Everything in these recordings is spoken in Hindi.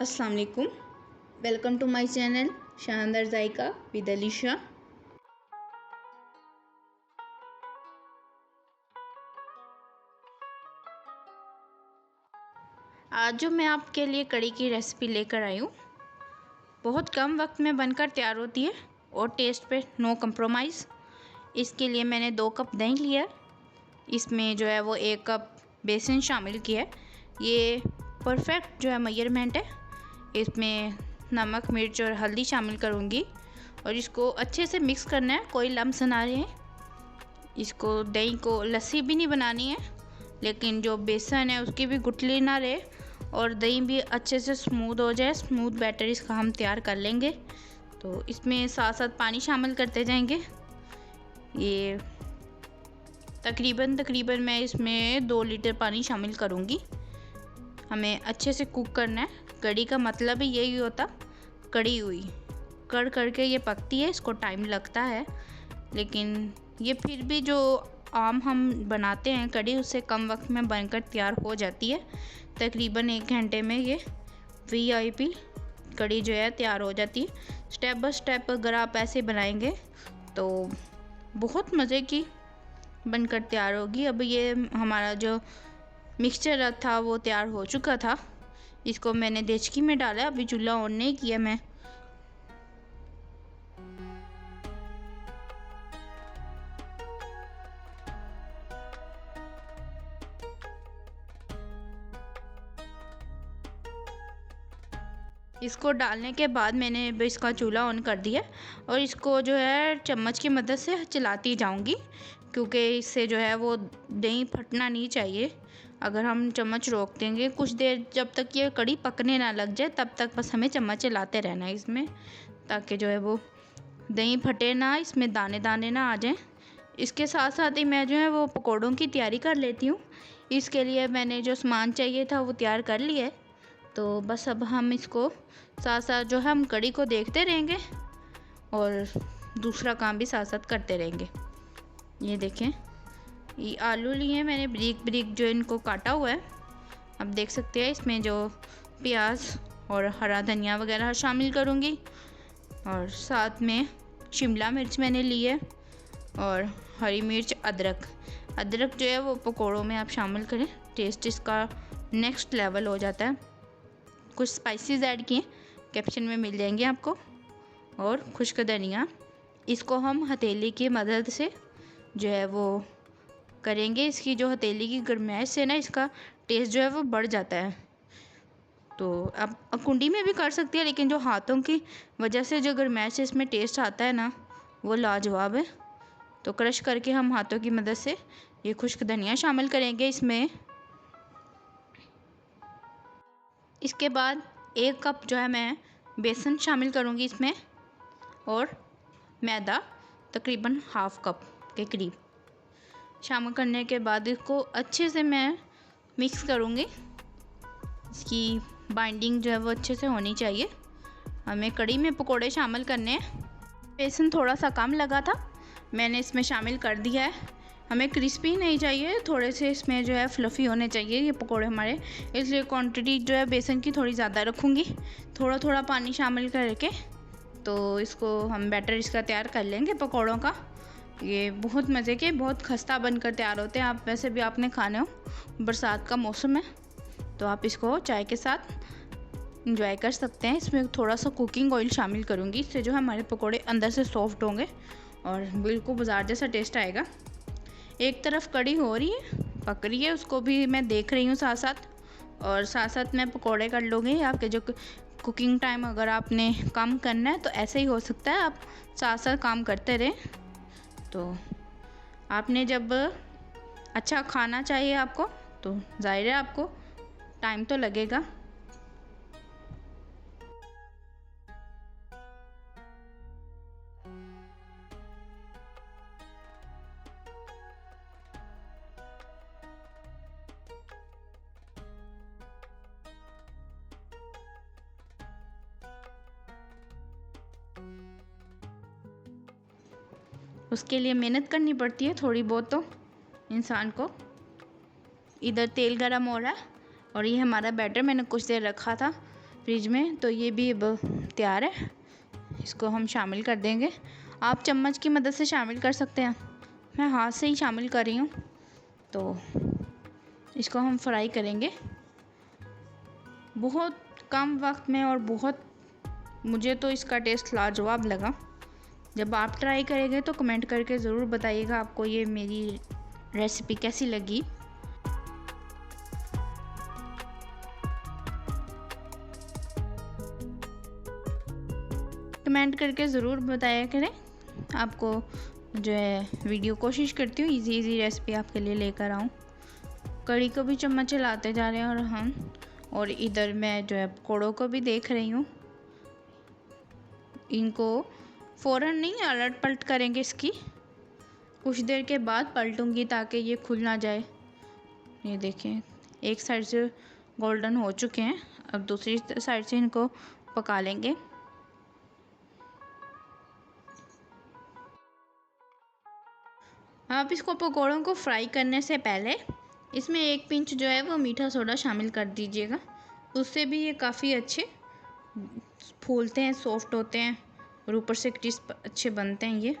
अस्सलाम वालेकुम। वेलकम टू माय चैनल शानदार जायका विद अलीशा आज जो मैं आपके लिए कड़ी की रेसिपी लेकर आई हूँ, बहुत कम वक्त में बनकर तैयार होती है और टेस्ट पे नो कंप्रोमाइज़ इसके लिए मैंने दो कप दही लिया इसमें जो है वो एक कप बेसन शामिल किया है। ये परफेक्ट जो है मयरमेंट है। इसमें नमक, मिर्च और हल्दी शामिल करूँगी। और इसको अच्छे से मिक्स करना है, कोई लम्स ना रहे इसको दही को लस्सी भी नहीं बनानी है, लेकिन जो बेसन है उसकी भी गुटली ना रहे और दही भी अच्छे से स्मूथ हो जाए स्मूथ बैटर इसका हम तैयार कर लेंगे। तो इसमें साथ साथ पानी शामिल करते जाएँगे। ये तकरीबन तकरीबन मैं इसमें दो लीटर पानी शामिल करूँगी। हमें अच्छे से कुक करना है। कड़ी का मतलब ही यही होता कड़ी हुई। कड़ करके ये पकती है, इसको टाइम लगता है। लेकिन ये फिर भी जो आम हम बनाते हैं कड़ी उससे कम वक्त में बनकर तैयार हो जाती है। तकरीबन एक घंटे में ये वी आई पी कड़ी जो है तैयार हो जाती है। स्टेप बाय स्टेप अगर आप ऐसे बनाएँगे तो बहुत मज़े की बनकर तैयार होगी। अब ये हमारा जो मिक्सचर था, वो तैयार हो चुका था। इसको मैंने देचकी में डाला, अभी चूल्हा ऑन नहीं किया मैं। इसको डालने के बाद मैंने इसका चूल्हा ऑन कर दिया और इसको जो है चम्मच की मदद से चलाती जाऊँगी, क्योंकि इससे जो है वो दही फटना नहीं चाहिए। अगर हम चम्मच रोक देंगे, कुछ देर जब तक ये कड़ी पकने ना लग जाए, तब तक बस हमें चम्मच चलाते रहना है इसमें, ताकि जो है वो दही फटे ना, इसमें दाने दाने ना आ जाएँ। इसके साथ साथ ही मैं जो है वो पकौड़ों की तैयारी कर लेती हूँ। इसके लिए मैंने जो सामान चाहिए था, वो तैयार कर लिया है। तो बस अब हम इसको साथ साथ जो है हम कड़ी को देखते रहेंगे और दूसरा काम भी साथ साथ करते रहेंगे। ये देखें। ये आलू लिए हैं, मैंने ब्रिक ब्रिक जो इनको काटा हुआ है। अब देख सकते हैं, इसमें जो प्याज और हरा धनिया वगैरह शामिल करूँगी। और साथ में शिमला मिर्च मैंने ली है और हरी मिर्च, अदरक। अदरक जो है, वो पकौड़ों में आप शामिल करें, टेस्ट इसका नेक्स्ट लेवल हो जाता है। कुछ स्पाइसेस ऐड किए कैप्शन में मिल जाएँगे आपको। और खुश्क धनिया, इसको हम हथेली की मदद से जो है, वो करेंगे, इसकी जो हथेली की गर्माइश से ना इसका टेस्ट जो है वो बढ़ जाता है। तो आप कुंडी में भी कर सकते हैं, लेकिन जो हाथों की वजह से जो गर्माइश इसमें टेस्ट आता है ना, वो लाजवाब है। तो क्रश करके हम हाथों की मदद से ये खुश्क धनिया शामिल करेंगे इसमें। इसके बाद एक कप जो है मैं बेसन शामिल करूँगी इसमें, और मैदा, तकरीबन हाफ़ कप के करीब। शामिल करने के बाद इसको अच्छे से मैं मिक्स करूँगी। इसकी बाइंडिंग जो है वो अच्छे से होनी चाहिए। हमें कड़ी में पकोड़े शामिल करने हैं। बेसन थोड़ा सा कम लगा था, मैंने इसमें शामिल कर दिया है। हमें क्रिस्पी नहीं चाहिए, थोड़े से इसमें जो है फ्लफ़ी होने चाहिए ये पकोड़े हमारे। इसलिए क्वांटिटी जो है बेसन की थोड़ी ज़्यादा रखूँगी। थोड़ा थोड़ा पानी शामिल करके तो इसको हम बैटर इसका तैयार कर लेंगे पकौड़ों का। ये बहुत मज़े के, बहुत खस्ता बनकर तैयार होते हैं। आप वैसे भी आपने खाने हो, बरसात का मौसम है तो आप इसको चाय के साथ इंजॉय कर सकते हैं। इसमें थोड़ा सा कुकिंग ऑयल शामिल करूँगी, इससे जो है हमारे पकौड़े अंदर से सॉफ्ट होंगे और बिल्कुल बाज़ार जैसा टेस्ट आएगा। एक तरफ़ कड़ी हो रही है, पक रही है, उसको भी मैं देख रही हूँ साथ साथ और साथ साथ मैं पकौड़े कर लूँगी। आपके जो कुकिंग टाइम अगर आपने कम करना है तो ऐसे ही हो सकता है, आप साथ साथ काम करते रहें। तो आपने जब अच्छा खाना चाहिए आपको तो ज़ाहिर है आपको टाइम तो लगेगा। उसके लिए मेहनत करनी पड़ती है थोड़ी बहुत तो इंसान को। इधर तेल गरम हो रहा है और ये हमारा बैटर मैंने कुछ देर रखा था फ्रिज में तो ये भी अब तैयार है। इसको हम शामिल कर देंगे। आप चम्मच की मदद से शामिल कर सकते हैं। मैं हाथ से ही शामिल कर रही हूँ। तो इसको हम फ्राई करेंगे। बहुत कम वक्त में और बहुत, मुझे तो इसका टेस्ट लाजवाब लगा। जब आप ट्राई करेंगे तो कमेंट करके ज़रूर बताइएगा आपको ये मेरी रेसिपी कैसी लगी। कमेंट करके ज़रूर बताया करें। आपको जो है वीडियो कोशिश करती हूँ इजी इजी रेसिपी आपके लिए लेकर आऊँ। कड़ी को भी चम्मच चलाते जा रहे हैं और हम, और इधर मैं जो है पकौड़ों को भी देख रही हूँ। इनको फ़ौर नहीं अलट पलट करेंगे इसकी। कुछ देर के बाद पलटूँगी ताकि ये खुल ना जाए। ये देखें, एक साइड से गोल्डन हो चुके हैं। अब दूसरी साइड से इनको पका लेंगे। आप इसको पकौड़ों को फ्राई करने से पहले इसमें एक पिंच जो है वो मीठा सोडा शामिल कर दीजिएगा। उससे भी ये काफ़ी अच्छे फूलते हैं सॉफ्ट होते हैं। और ऊपर से क्रिस्प अच्छे बनते हैं ये।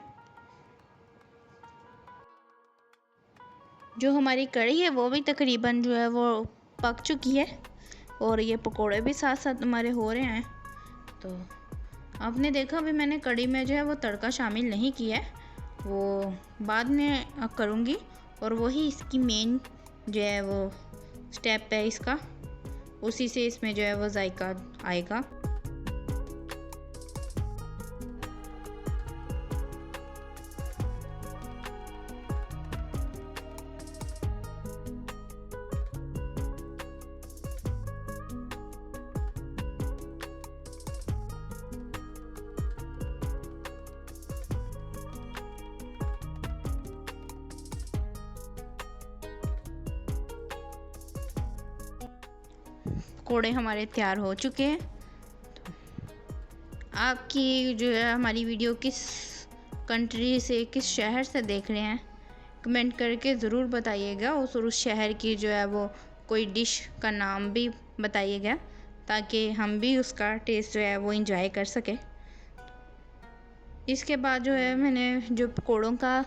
जो हमारी कढ़ी है, वो भी तकरीबन जो है वो पक चुकी है और ये पकोड़े भी साथ साथ हमारे हो रहे हैं। तो आपने देखा, अभी मैंने कढ़ी में जो है वो तड़का शामिल नहीं किया है। वो बाद में करूँगी और वही इसकी मेन जो है वो स्टेप है इसका। उसी से इसमें जो है वो जायका आएगा। पकौड़े हमारे तैयार हो चुके हैं। आपकी जो है हमारी वीडियो किस कंट्री से, किस शहर से देख रहे हैं, कमेंट करके ज़रूर बताइएगा। उस और उस शहर की जो है वो कोई डिश का नाम भी बताइएगा, ताकि हम भी उसका टेस्ट जो है वो इंजॉय कर सकें। इसके बाद जो है मैंने जो पकौड़ों का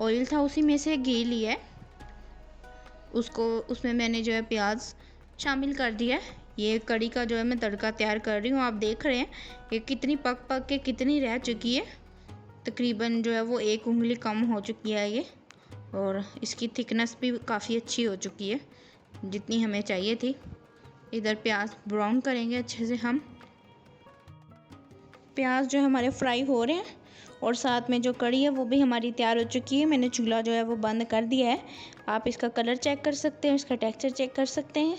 ऑयल था उसी में से घी लिया उसको, उसमें मैंने जो है प्याज शामिल कर दिया ये कड़ी का जो है मैं तड़का तैयार कर रही हूँ, आप देख रहे हैं। ये कितनी पक पक के कितनी रह चुकी है। तकरीबन जो है वो एक उंगली कम हो चुकी है ये, और इसकी थिकनेस भी काफ़ी अच्छी हो चुकी है, जितनी हमें चाहिए थी। इधर प्याज ब्राउन करेंगे अच्छे से हम। प्याज जो हमारे फ्राई हो रहे हैं, और साथ में जो कड़ी है वो भी हमारी तैयार हो चुकी है। मैंने चूल्हा जो है वो बंद कर दिया है। आप इसका कलर चेक कर सकते हैं, इसका टेक्सचर चेक कर सकते हैं।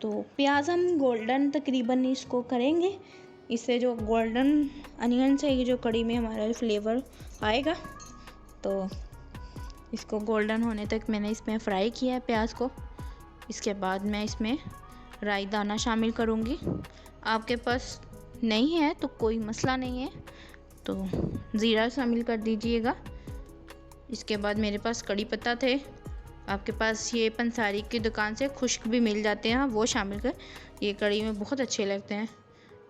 तो प्याज हम गोल्डन तकरीबन इसको करेंगे। इससे जो गोल्डन अनियन से ये जो कड़ी में हमारा फ्लेवर आएगा। तो इसको गोल्डन होने तक मैंने इसमें फ्राई किया है प्याज को। इसके बाद मैं इसमें राई दाना शामिल करूँगी। आपके पास नहीं है तो कोई मसला नहीं है तो ज़ीरा शामिल कर दीजिएगा। इसके बाद मेरे पास कड़ी पत्ता थे। आपके पास ये पंसारी की दुकान से खुश्क भी मिल जाते हैं वो शामिल कर। ये कड़ी में बहुत अच्छे लगते हैं।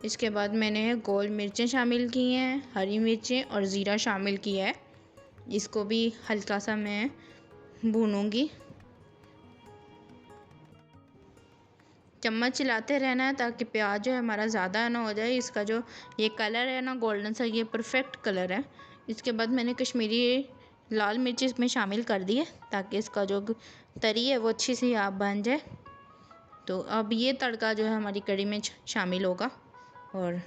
इसके बाद मैंने गोल मिर्चें शामिल की हैं, हरी मिर्चें और ज़ीरा शामिल किया है। इसको भी हल्का सा मैं भूनूँगी। चम्मच चलाते रहना है ताकि प्याज जो है हमारा ज़्यादा ना हो जाए। इसका जो ये कलर है ना, गोल्डन सा, ये परफेक्ट कलर है। इसके बाद मैंने कश्मीरी लाल मिर्च इसमें शामिल कर दिए ताकि इसका जो तरी है वो अच्छी सी आप बन जाए। तो अब ये तड़का जो है हमारी कड़ी में शामिल होगा और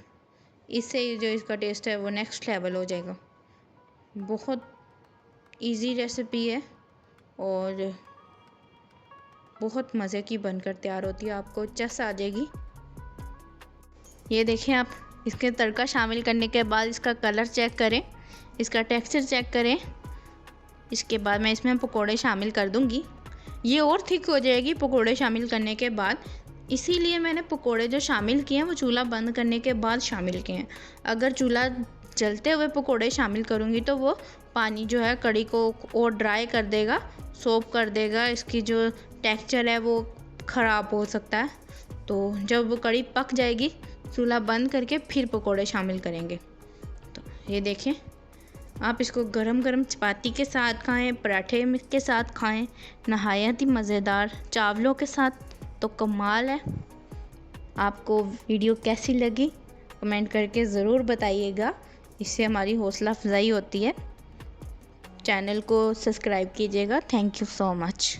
इससे जो इसका टेस्ट है वो नेक्स्ट लेवल हो जाएगा। बहुत इजी रेसिपी है और बहुत मज़े की बनकर तैयार होती है, आपको चस आ जाएगी। ये देखें आप, इसके तड़का शामिल करने के बाद इसका कलर चेक करें, इसका टेक्सचर चेक करें। इसके बाद मैं इसमें पकोड़े शामिल कर दूँगी। ये और थिक हो जाएगी पकोड़े शामिल करने के बाद। इसीलिए मैंने पकोड़े जो शामिल किए हैं, वो चूल्हा बंद करने के बाद शामिल किए हैं। अगर चूल्हा जलते हुए पकोड़े शामिल करूँगी तो वो पानी जो है कड़ी को और ड्राई कर देगा सोप कर देगा। इसकी जो टेक्सचर है वो ख़राब हो सकता है। तो जब कड़ी पक जाएगी, चूल्हा बंद करके फिर पकोड़े शामिल करेंगे। तो ये देखें। आप इसको गरम गरम चपाती के साथ खाएँ, पराठे के साथ खाएँ, नहायत ही मज़ेदार। चावलों के साथ तो कमाल है। आपको वीडियो कैसी लगी, कमेंट करके ज़रूर बताइएगा। इससे हमारी हौसला अफजाई होती है। चैनल को सब्सक्राइब कीजिएगा। Thank you so much.